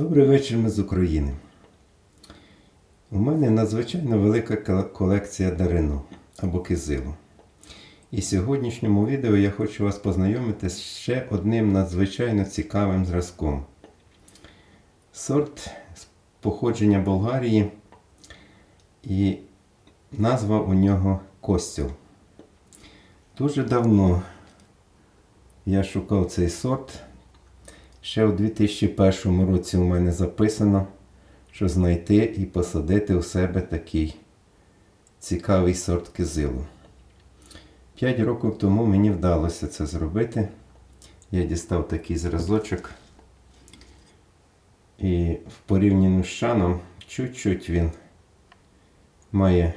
Добрий вечір ми з України. У мене надзвичайно велика колекція дарину або кизилу. І в сьогоднішньому відео я хочу вас познайомити з ще одним надзвичайно цікавим зразком. Сорт з походження Болгарії і назва у нього Костюл. Дуже давно я шукав цей сорт. Ще у 2001 році у мене записано, що знайти і посадити у себе такий цікавий сорт кизилу. П'ять років тому мені вдалося це зробити. Я дістав такий зразочок. І в порівнянні з шаном, чуть-чуть він має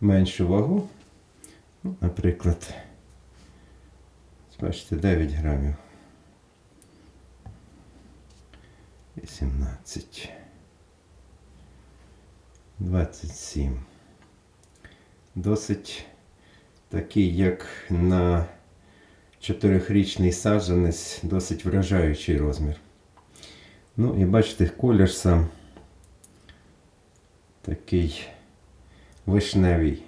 меншу вагу. Ну, наприклад, бачите, 9 грамів. 18. 27. Досить такий, як на чотирьохрічний саджанець, досить вражаючий розмір. Ну і бачите, колір сам такий вишневий,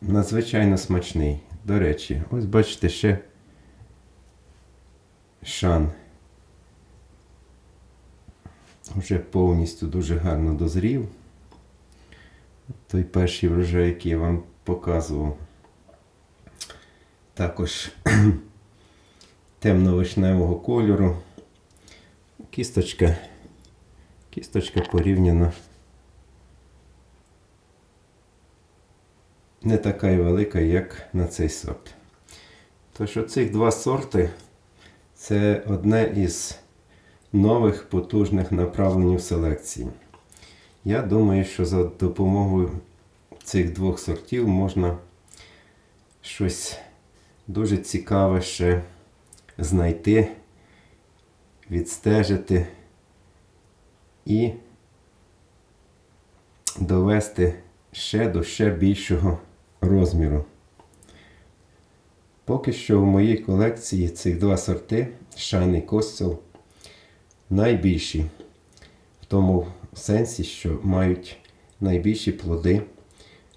надзвичайно смачний. До речі, ось бачите ще шан вже повністю дуже гарно дозрів. Той перший врожай, який я вам показував. Також темно-вишневого кольору. Кісточка. Кісточка порівняно не така й велика, як на цей сорт. Тож оцих два сорти це одне із нових потужних направлень в селекції. Я думаю, що за допомогою цих двох сортів можна щось дуже цікаве ще знайти, відстежити і довести ще до ще більшого розміру. Поки що в моїй колекції цих два сорти Шан і Костел найбільші в тому сенсі, що мають найбільші плоди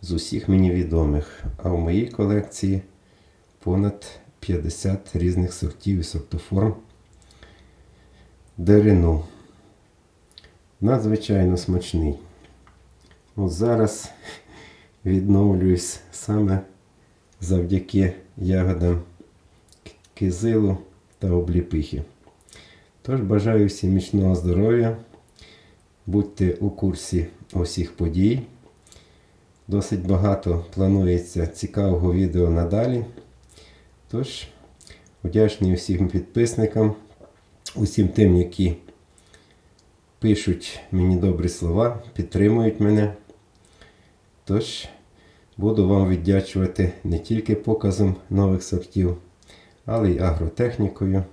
з усіх мені відомих. А в моїй колекції понад 50 різних сортів і сортоформ дерину. Надзвичайно смачний. От зараз відновлююсь саме завдяки ягодам кизилу та обліпихи. Тож бажаю всім міцного здоров'я. Будьте у курсі усіх подій. Досить багато планується цікавого відео надалі. Тож, вдячний усім підписникам, усім тим, які пишуть мені добрі слова, підтримують мене. Тож, буду вам віддячувати не тільки показом нових сортів, але й агротехнікою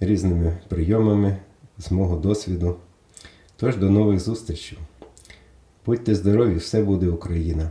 різними прийомами з мого досвіду. Тож до нових зустрічей. Будьте здорові, все буде Україна!